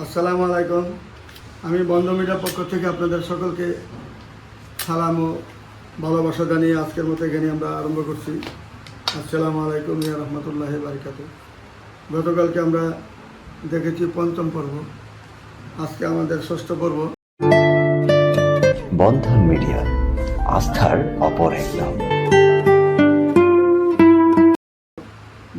আসসালামু আলাইকুম। আমি বন্ধ মিডিয়ার পক্ষ থেকে আপনাদের সকলকে সালাম ও ভালোবাসা জানিয়ে আজকের মতো এখানে আমরা আরম্ভ করছি। আসসালামু আলাইকুম ইয়া রহমতুল্লাহ বারিকাত গতকালকে আমরা দেখেছি পঞ্চম পর্ব। আজকে আমাদের ষষ্ঠ পর্ব। বন্ধন মিডিয়া আস্থার অপর এক নাম।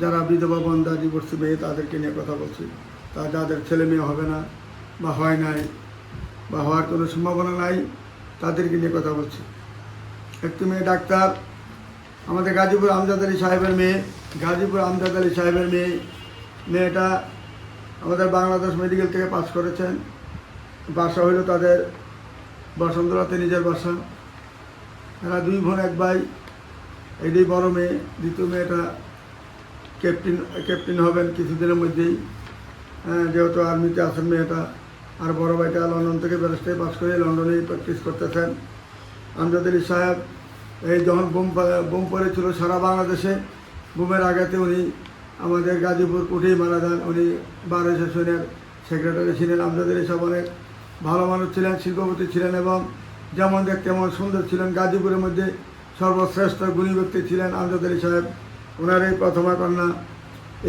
যারা বিধবা বন্ধা ডিভোর্সি মেয়ে তাদেরকে নিয়ে কথা বলছি। তা যাদের ছেলে মেয়ে হবে না বা হয় নাই বা হওয়ার কোনো সম্ভাবনা নাই, তাদেরকে নিয়ে কথা বলছি। একটি মেয়ে ডাক্তার, আমাদের গাজীপুর আমজাদ আলী সাহেবের মেয়ে, গাজীপুর আমজাদ আলী সাহেবের মেয়ে, মেয়েটা আমাদের বাংলাদেশ মেডিকেল থেকে পাস করেছেন। বাসা হইল তাদের বসন্তরাতে নিজের বাসা। এরা দুই বোন, এক ভাই। এটাই বড় মেয়ে, দ্বিতীয় মেয়েটা ক্যাপ্টেন ক্যাপ্টেন হবেন কিছুদিনের মধ্যেই। যেহেতু আর্মিতে আছেন মেয়েটা, আর বড় ভাইটা লন্ডন থেকে ব্যারিস্টারি পাস করে লন্ডনেই প্র্যাকটিস করতেছেন। আমজাদ আলী সাহেব এই যখন বোম বোম পড়েছিল সারা বাংলাদেশে, বোমের আঘাতে উনি আমাদের গাজীপুর কোঠেই মারা যান। উনি বারো সেশনের সেক্রেটারি ছিলেন, আমজাদ আলী সাহেব অনেক ভালো মানুষ ছিলেন, শিল্পপতি ছিলেন এবং যেমন দেখতে তেমন সুন্দর ছিলেন। গাজীপুরের মধ্যে সর্বশ্রেষ্ঠ গুণী ব্যক্তি ছিলেন আমজাদ আলী সাহেব। ওনার এই প্রথমা কন্যা,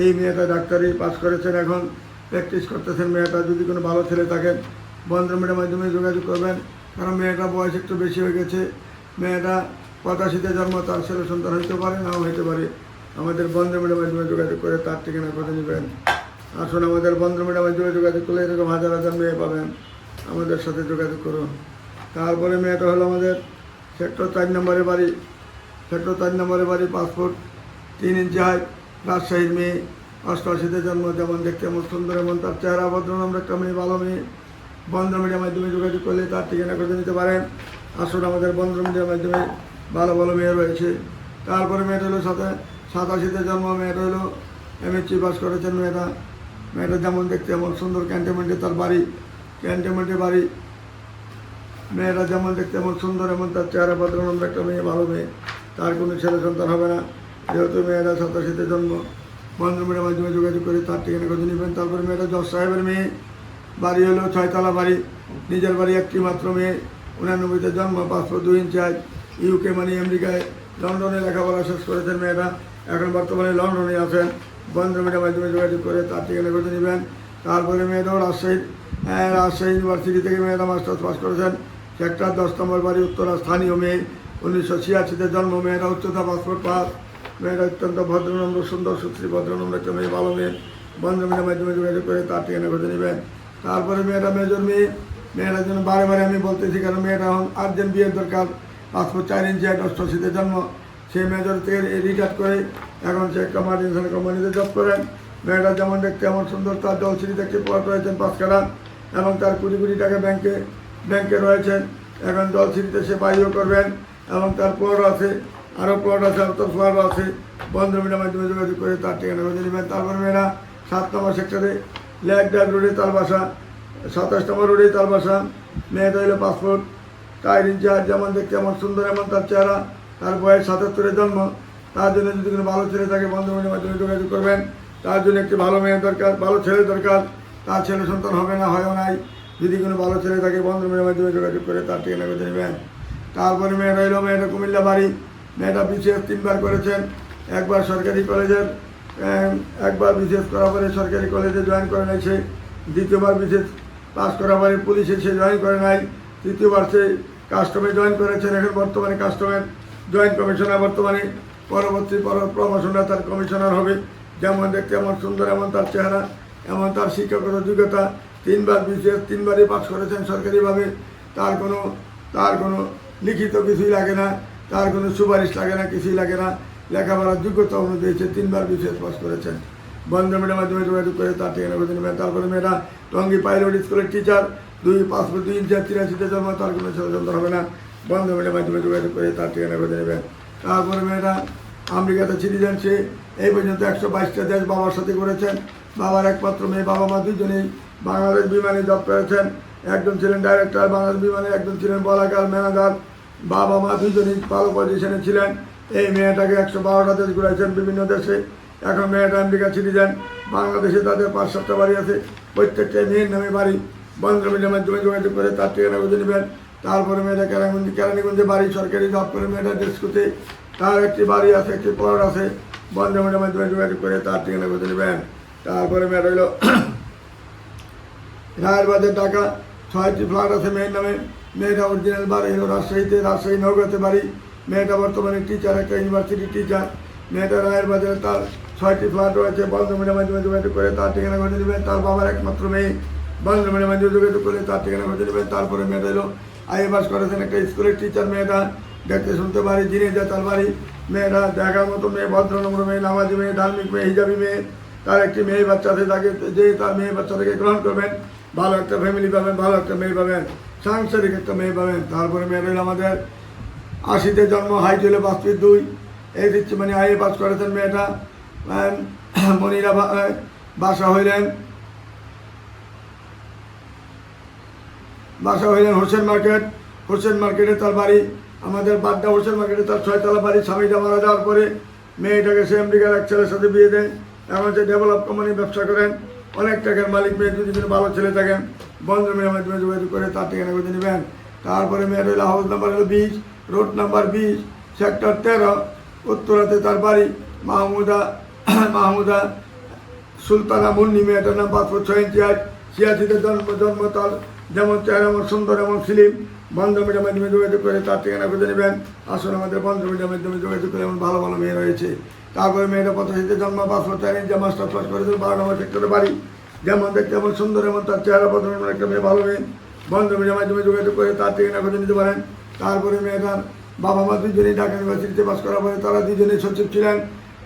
এই মেয়েটা ডাক্তারি পাস করেছেন এখন। প্র্যাকটিস করতেছেন, মেয়েটা যদি কোনো ভালো ছেলে থাকেন বন্ধমের মাধ্যমে যোগাযোগ করবেন। কারণ মেয়েটা বয়স একটু বেশি হয়ে গেছে। মেয়েটা পঁচাশিতে জন্ম, তার ছেলে সন্তান হইতে পারে, নাও হইতে পারে। আমাদের বন্ধমের মাধ্যমে যোগাযোগ করে তার ঠিকানা কথা নেবেন। আসুন, আমাদের বন্ধমের মাধ্যমে যোগাযোগ করলে এরকম হাজার হাজার মেয়ে পাবেন। আমাদের সাথে যোগাযোগ করুন। তারপরে মেয়েটা হলো আমাদের সেক্টর চার নম্বরে বাড়ি। সেক্টর চার নম্বরে বাড়ি পাসপোর্ট, তিন ইঞ্চি হাই, রাজশাহীর মেয়ে। অষ্টআশিতে জন্ম, যেমন দেখতে এমন সুন্দর, এমন তার চেহারা ভদ্রনাম একটা মেয়ে, ভালো মেয়ে। বন্ধ মিডিয়ার মাধ্যমে যোগাযোগ করলে তার ঠিকানা করে নিতে পারেন। আসুন আমাদের বন্ধ মিডিয়ার মাধ্যমে ভালো ভালো মেয়ে রয়েছে। তারপরে মেয়েটা হলো সাথে সাতাশিতে জন্ম, মেয়েটা হলো এমএসসি পাস করেছেন মেয়েটা। মেয়েটা যেমন দেখতে এমন সুন্দর ক্যান্টনমেন্টে তার বাড়ি ক্যান্টনমেন্টে বাড়ি। মেয়েরা যেমন দেখতে এমন সুন্দর, এমন তার চেহারা ভদ্রনাম একটা মেয়ে, ভালো মেয়ে। তার কোনো ছেলে সন্তান হবে না। যেহেতু মেয়েরা সাতাশিতে জন্ম বন্ধুমের মাধ্যমে যোগাযোগ করে তার ঠিকানা কথা নেবেন। তারপরে মেয়েটা জজ সাহেবের মেয়ে বাড়ি হলো ছয়তলা বাড়ি। নিজের বাড়ি একটি মাত্র মেয়ে উনানব্বইতে জন্ম পাঁচশো দুই ইঞ্চি আজ ইউকে মানে আমেরিকায়। লন্ডনে লেখাপড়া শেষ করেছেন মেয়েরা এখন বর্তমানে লন্ডনে আছেন। বন্ধুমের মাধ্যমে যোগাযোগ করে তার ঠিকানা কথা নেবেন। তারপরে মেয়েটাও রাজশাহী হ্যাঁ, রাজশাহী ইউনিভার্সিটি থেকে মেয়েরা মাস্টার্স পাস করেছেন। সেক্টর দশ নম্বর বাড়ি উত্তরা স্থানীয় মেয়ে উনিশশো ছিয়াশিতে জন্ম মেয়েরা উচ্চতা পাসপোর্ট পাস মেয়েরা অত্যন্ত ভদ্রনম্র, সুন্দর, সুশ্রী, ভদ্রনম্র একটা মেয়ে, ভালো মেয়ে। বন্ধুমের মাধ্যমে যোগাযোগ করে তার ঠিকানা খুঁজে নেবেন। তারপরে মেয়েরা মেজর মেয়ে মেয়েরা জন্য বারে বারে আমি বলতেছি, কারণ মেয়েটা এখন আর্জেন্ট বিয়ের দরকার। পাসপোর্ট চার ইঞ্চি এক অষ্টআশিতে জন্ম সেই মেজর থেকে রিটায়ার করে এখন সে একটা মার্টিনসন কোম্পানিতে জব করেন। মেয়েটা যেমন দেখতে এমন সুন্দর, তার জলসিটি দেখতে পথ রয়েছেন পাঁচ কাটা এবং তার কোটি কোটি টাকা ব্যাংকে ব্যাংকে রয়েছেন এখন জলসিটিতে সে বায়ু করবেন এবং তার প্লট আছে। আরও প্লট আছে আরও ফ্লোয়ারও আছে। বন্ধ মিডিয়ার মাধ্যমে যোগাযোগ করে তার ঠিকানা খুঁজে নেবেন। তারপর মেয়েরা, সাত নম্বর সেক্টরে লেক ডাক রোডে তার বাসা, সাতাশ নম্বর রোডে তার বাসা। মেয়েটা হলো পাসপোর্ট টায়ার ইনচার্জ যেমন দেখতে এমন সুন্দর, এমন তার চেহারা। তার বয়স সাতাত্তরের জন্ম। তার জন্য যদি কোনো ভালো ছেলে থাকে বন্ধু মিডিয়ার মাধ্যমে যোগাযোগ করবেন। তার জন্য একটি ভালো মেয়ে দরকার, ভালো ছেলে দরকার। তার ছেলে সন্তান হবে না, হয়ও নাই। যদি কোনো ভালো ছেলে থাকে বন্ধু মেয়ের মাধ্যমে যোগাযোগ করে তার ঠিকানা করতে নেবেন। তারপরে মেয়েটা হইল মেয়েটা কুমিল্লা বাড়ি। মেয়েটা বিশেষ তিনবার করেছেন, একবার সরকারি কলেজের একবার বিশেষ করার পরে সরকারি কলেজে জয়েন করে নাই সে, দ্বিতীয়বার বিশেষ পাস করার পরে পুলিশে সে জয়েন করে নাই, তৃতীয়বার সে কাস্টমে জয়েন করেছেন, এখন বর্তমানে কাস্টমের জয়েন্ট কমিশনার, বর্তমানে পরবর্তী প্রমোশনটা তার কমিশনার হবে, যেমন দেখতে এমন সুন্দর, এমন তার চেহারা, এমন তার শিক্ষাগত যোগ্যতা তিনবার বিশেষ তিনবারই পাস করেছেন সরকারিভাবে, তার কোনো তার কোনো লিখিত কিছুই লাগে না তার কোনো সুপারিশ লাগে না, কিছুই লাগে না। লেখাপড়ার যোগ্যতা অনুযায়ী সে তিনবার বিশেষ পাস করেছেন। বন্ধ মিডিয়ার মাধ্যমে যোগাযোগ করে তার ঠিকানা খুঁজে নেবেন। তারপরে মেয়েরা টঙ্গি পাইলট স্কুলের টিচার দুই ফুট দুই ইঞ্চি তিরাশিতে জন্ম, তার কোনো ষড়যন্ত্র হবে না। বন্ধ মিডিয়ার মাধ্যমে যোগাযোগ করে তার ঠিকানা খুঁজে নেবেন। তারপরে মেয়েরা আমেরিকাতে সিটিজেন সে এই পর্যন্ত একশো বাইশটা দেশ বাবার সাথে করেছেন। বাবার একমাত্র মেয়ে, বাবা মা দুজনেই বাংলাদেশ বিমানে জব করেছেন। একজন ছিলেন ডাইরেক্টর বাংলাদেশ বিমানে, একজন ছিলেন বলাকার ম্যানেজার বাবা মা দুজনেই ভালো পজিশনে ছিলেন। এই মেয়েটাকে একশো বারোটা দেশ ঘুরাইছেন বিভিন্ন দেশে। এখন মেয়েটা আমেরিকা সিটিজেন বাংলাদেশে তাদের পাঁচ সাতটা বাড়ি আছে। প্রত্যেকটা মেয়ের নামে বাড়ি। বন্ধ মিডিয়ার মাধ্যমে যোগাযোগ করে তার ঠিকানা খুঁজে নেবেন। তারপরে মেয়েটা কেরানীগঞ্জ কেরানীগঞ্জে বাড়ি। সরকারি জব করে মেয়েটা ডেস্কুতে তার একটি বাড়ি আছে, একটি প্লট আছে। বন্ধ মিডিয়ার মাধ্যমে যোগাযোগ করে তার ঠিকানা খুঁজে নেবেন। তারপরে মেয়েটা হইল রায়ের বাজার টাকা ছয়টি ফ্ল্যাট আছে মেয়ের নামে। মেয়েটা অরিজিনাল বাড়ি হলো রাজশাহীতে, রাজশাহী নৌকাতে বাড়ি। মেয়েটা বর্তমানে টিচার একটা ইউনিভার্সিটি টিচার মেয়েটা রায়ের বাজারে তার ছয়টি ফ্ল্যাট রয়েছে। বন্ধ মিডিয়ার মাধ্যমে যোগাযোগ করে তার ঠিকানা খুঁজে নেবেন তার বাবার একমাত্র মেয়ে। বন্ধ মিডিয়ার মাধ্যমে যোগাযোগ করে তার ঠিকানা খুঁজে নেবেন তারপরে মেয়েটা এলো। আইএ পাস করেছেন একটা স্কুলের টিচার মেয়েটা। দেখতে শুনতে পারি জিনে যা তার বাড়ি। মেয়েরা দেখার মতো মেয়ে, ভদ্রনম্র মেয়ে, নামাজি মেয়ে, ধার্মিক মেয়ে, হিজাবি মেয়ে। তার একটি মেয়ে বাচ্চা আছে, তাকে যে তার মেয়ে বাচ্চা থেকে গ্রহণ করবেন। ভালো একটা ফ্যামিলি পাবেন, ভালো একটা মেয়ে পাবেন, সাংসারিক একটা মেয়ে পাবেন। তারপরে মেয়ে রইল আমাদের। আশিতে জন্ম হাইট হলে পাঁচ দুই। এই দিচ্ছে মানে আইএ পাস করেছেন মেয়েটা। মনিরা বাসা হইলেন। বাসা হইলেন হোসেন মার্কেট। হোসেন মার্কেটে তার বাড়ি, আমাদের বাড্ডা হোসেন মার্কেটে তার ছয়তলা বাড়ি। স্বামীটা মারা যাওয়ার পরে মেয়েটাকে সে আমেরিকার এক ছেলের সাথে বিয়ে দেন। এখন সে ডেভেলপ কোম্পানি ব্যবসা করেন। অনেক টাকার মালিক মেয়ে যদি ভালো ছেলে থাকেন, বন্ধ মেয়ের মাধ্যমে যোগাযোগ করে তার ঠিকানা খুঁজে নেবেন। তারপরে মেয়ের হইল হাউস নাম্বার হলো বিশ রোড নাম্বার বিশ সেক্টর তেরো, উত্তরাতে তার বাড়ি, মাহমুদা মাহমুদা, সুলতানা মুন্নি মেয়েটার নাম পাঁচ ছয় ইঞ্চি আট ছিয়াশিতে জন্ম জন্ম তার যেমন চেহারা এমন সুন্দর, এমন বন্ধ মিডিয়ার মাধ্যমে যোগাযোগ করে তার ঠিকানা খুঁজে নেবেন। আসলে আমাদের বন্ধ মিডিয়ার মাধ্যমে যোগাযোগ করে, এমন ভালো ভালো মেয়ে রয়েছে। তারপরে মেয়েটা পঁচাশিতে জন্ম পাঁচ চার ইঞ্চি মাস্টার পাস করেছিল বারো নম্বর সেক্টরে বাড়ি। যেমন দেখতে এমন সুন্দর, এমন তার চেহারা পত্র একটা মেয়ে, ভালো মেয়ে। বন্ধ মিডিয়ার মাধ্যমে যোগাযোগ করে তার ঠিকানা খুঁজে নিতে পারেন। তারপরে মেয়েটার বাবা মা দুজনেই ঢাকা ইউনিভার্সিটিতে পাস করার পরে তারা দুজনেই সচিব ছিলেন।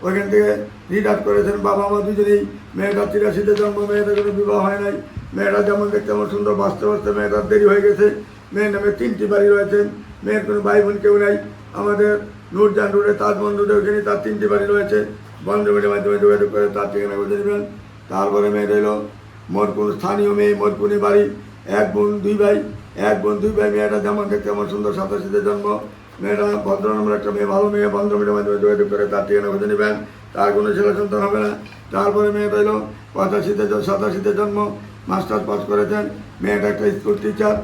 ওইখান থেকে রিটায়ার করেছেন বাবা মা দুজনেই। মেয়েটা তিরাশিতে জন্ম মেয়েটার কোনো বিবাহ হয় নাই। মেয়েটা যেমন দেখতে আমার সুন্দর বাঁচতে বাঁচতে মেয়েটার দেরি হয়ে গেছে। মেয়ের নামে তিনটি বাড়ি রয়েছেন মেয়ের কোনো ভাই বোন কেউ নাই। আমাদের নূরজান রোডে তাজমহল রোডে ওখানে তার তিনটি বাড়ি রয়েছে। বন্ধুমিনের মাধ্যমে যোগাযোগ করে তার ঠিকানা খুঁজে নেবেন। তারপরে মেয়ে এলো মোর কোনো স্থানীয় মেয়ে মোর কোনো বাড়ি। এক বোন, দুই ভাই। এক বোন, দুই ভাই, মেয়েটা যেমন দেখতে আমার সুন্দর সাতাশিতে জন্ম। মেয়েটা ভদ্র নম্বর একটা মেয়ে, ভালো মেয়ে। বন্ধ মেয়ের মাধ্যমে যোগাযোগ করে তার ঠিকানা খুঁজে নেবেন। তার কোনো ছেলে সন্তান হবে না। তারপরে মেয়েটা এলো পঁচাশিতে সাতাশিতে জন্ম। মাস্টার্স পাস করেছেন। মেয়েটা একটা স্কুল টিচার।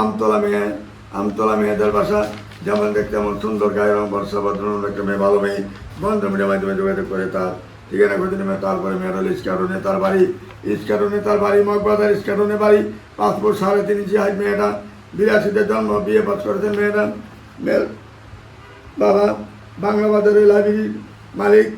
আমতলা মেয়ে আমতলা মেয়েদের বাসা। যেমন দেখতে এমন সুন্দর গায়ের রং, বর্ষা ভদ্র নম্বর একটা মেয়ে, ভালো মেয়ে। বন্ধ মিডিয়ার মাধ্যমে যোগাযোগ করে তার ঠিকানা খুঁজে নেবে তারপরে মেয়েটা ইস্কারনে তার বাড়ি। ইস্কারনে তার বাড়ি মগবাজার ইস্কারনে বাড়ি। পাসপোর্ট সাড়ে তিন ইঞ্চি হাইট মেয়েটা। বিরাশিতে জন্ম, বিয়ে পাস করেছেন মেয়েটা। মেয়ের বাবা বাংলা বাজারের লাইব্রেরির মালিক।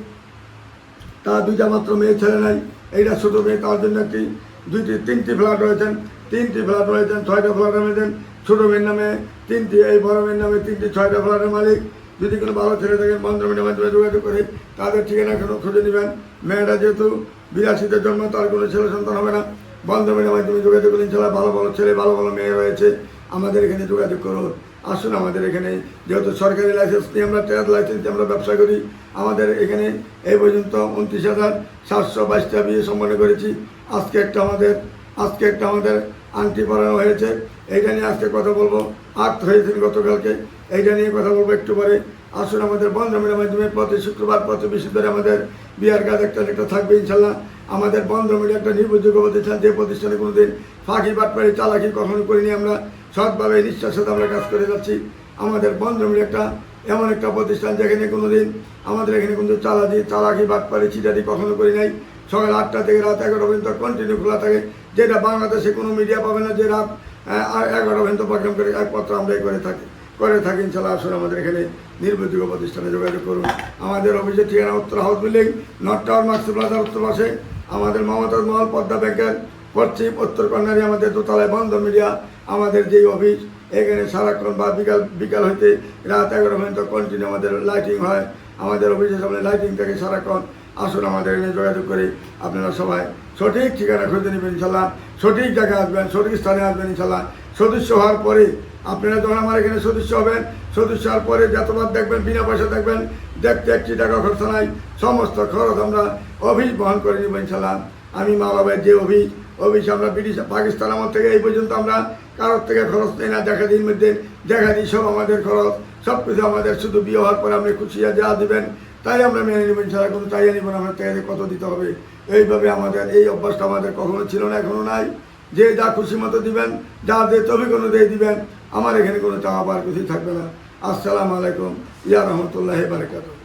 তার দুইটা মাত্র মেয়ে, ছেলে নাই। এইটা ছোটো মেয়ে, তার জন্য একটি দুইটি, তিনটি ফ্ল্যাট রয়েছেন, তিনটি ফ্ল্যাট রয়েছেন, ছয়টা ফ্ল্যাট রয়েছেন ছোটো মেয়ের নামে, তিনটি এই বড় মেয়ের নামে, তিনটি ছয়টা ফ্ল্যাটের মালিক। যদি কোনো ভালো ছেলে থাকেন বন্ধ মিডিয়ার মাধ্যমে যোগাযোগ করে তাদের ঠিকানা কোনো খুঁজে নেবেন। মেয়েটা যেহেতু বিরাশিতে জন্ম, তার কোনো ছেলে সন্তান হবে না। বন্ধ মিডিয়ার মাধ্যমে যোগাযোগ করুন ছেলে ভালো ভালো ছেলে, ভালো ভালো মেয়ে রয়েছে। আমাদের এখানে যোগাযোগ করুন। আসুন আমাদের এখানে, যেহেতু সরকারি লাইসেন্স নিয়ে আমরা ট্রেড লাইসেন্স আমরা ব্যবসা করি, আমাদের এখানে এই পর্যন্ত উনত্রিশ হাজার সাতশো বাইশটা বিয়ে সম্পন্ন করেছি। আজকে একটা আমাদের, আজকে একটা আমাদের আংটি পরানো হয়েছে। এইটা নিয়ে আজকে কথা বলব। আর্ট হয়েছেন গতকালকে। এইটা নিয়ে কথা বলব একটু পরে। আসুন আমাদের বন্ধমের মাধ্যমে প্রতি শুক্রবার, প্রতি বৃহস্পতিবার আমাদের বিয়ার কাজ একটা একটা থাকবে ইনশাল্লাহ আমাদের বন্ধ বন্ধমিলে একটা নির্ভরযোগ্য প্রতিষ্ঠান যে প্রতিষ্ঠানে কোনোদিন ফাঁকি বাটপাড়ি চালাকি কখনো করিনি আমরা। সৎভাবে নিঃশ্বাসের সাথে আমরা কাজ করে যাচ্ছি। আমাদের বন্ধমিলে একটা, এমন একটা প্রতিষ্ঠান যেখানে কোনোদিন আমাদের এখানে কিন্তু চালাকি চালাকি, বাটপাড়ি চিটারি কখনো করি নাই। সকাল আটটা থেকে রাত এগারো পর্যন্ত কন্টিনিউ খোলা থাকে। যেটা বাংলাদেশে কোনো মিডিয়া পাবে না যে রাত এগারো পর্যন্ত প্রোগ্রাম করে একমাত্র আমরাই করে থাকি। করে থাকি ইনশাল্লাহ আসলে আমাদের এখানে নির্ভরযোগ্য প্রতিষ্ঠানে যোগাযোগ করুন। আমাদের অফিসের ঠিকানা উত্তর house building north tower marks প্লাজার উত্তর পাশে। আমাদের মমতাজ মহল, পদ্মা ব্যাংকের পশ্চিম উত্তর কর্নারে আমাদের দোতলায় বন্ধ মিডিয়া, আমাদের যেই অফিস, এখানে সারাক্ষণ বা বিকাল বিকাল হইতে রাত এগারো পর্যন্ত কন্টিনিউ আমাদের লাইটিং হয়। আমাদের অফিসের সামনে লাইটিং থাকে সারাক্ষণ। আসুন আমাদের এখানে যোগাযোগ করে আপনারা সবাই সঠিক ঠিকানা খুঁজে নেবেন ইনশাল্লাহ। সঠিক জায়গায় আসবেন, সঠিক স্থানে আসবেন ইনশাল্লাহ। সদস্য হওয়ার পরে আপনারা যখন আমার এখানে সদস্য হবেন, সদস্য হওয়ার পরে যতবার দেখবেন, বিনা পয়সা দেখবেন, দেখতে একটি টাকা খরচ নাই। সমস্ত খরচ আমরা অফিস বহন করে নেব ইনশাল্লাহ। আমি মা বাবার যে অফিস অফিস আমরা ব্রিটিশ, পাকিস্তান আমার থেকে এই পর্যন্ত আমরা কারোর থেকে খরচ নেই না, দেখা দিন মধ্যে, দেখা দিই সব আমাদের খরচ, সব কিছু আমাদের শুধু বিয়ে হওয়ার পরে আপনি খুশি যা দেবেন, তাই আমরা মেনে নেবেন ছাড়া কোনো তাই নিব আমরা তাই কত দিতে হবে? এইভাবে আমাদের, এই অভ্যাসটা আমাদের কখনো ছিল না, এখনও নাই। যে যা খুশি মতো দিবেন, যা দে তবে কোনো দিয়ে দিবেন, আমার এখানে কোনো চাওয়া পাওয়ার কিছুই থাকবে না। আসসালামু আলাইকুম, ইয়া রহমতুল্লাহ বারকাতুহ।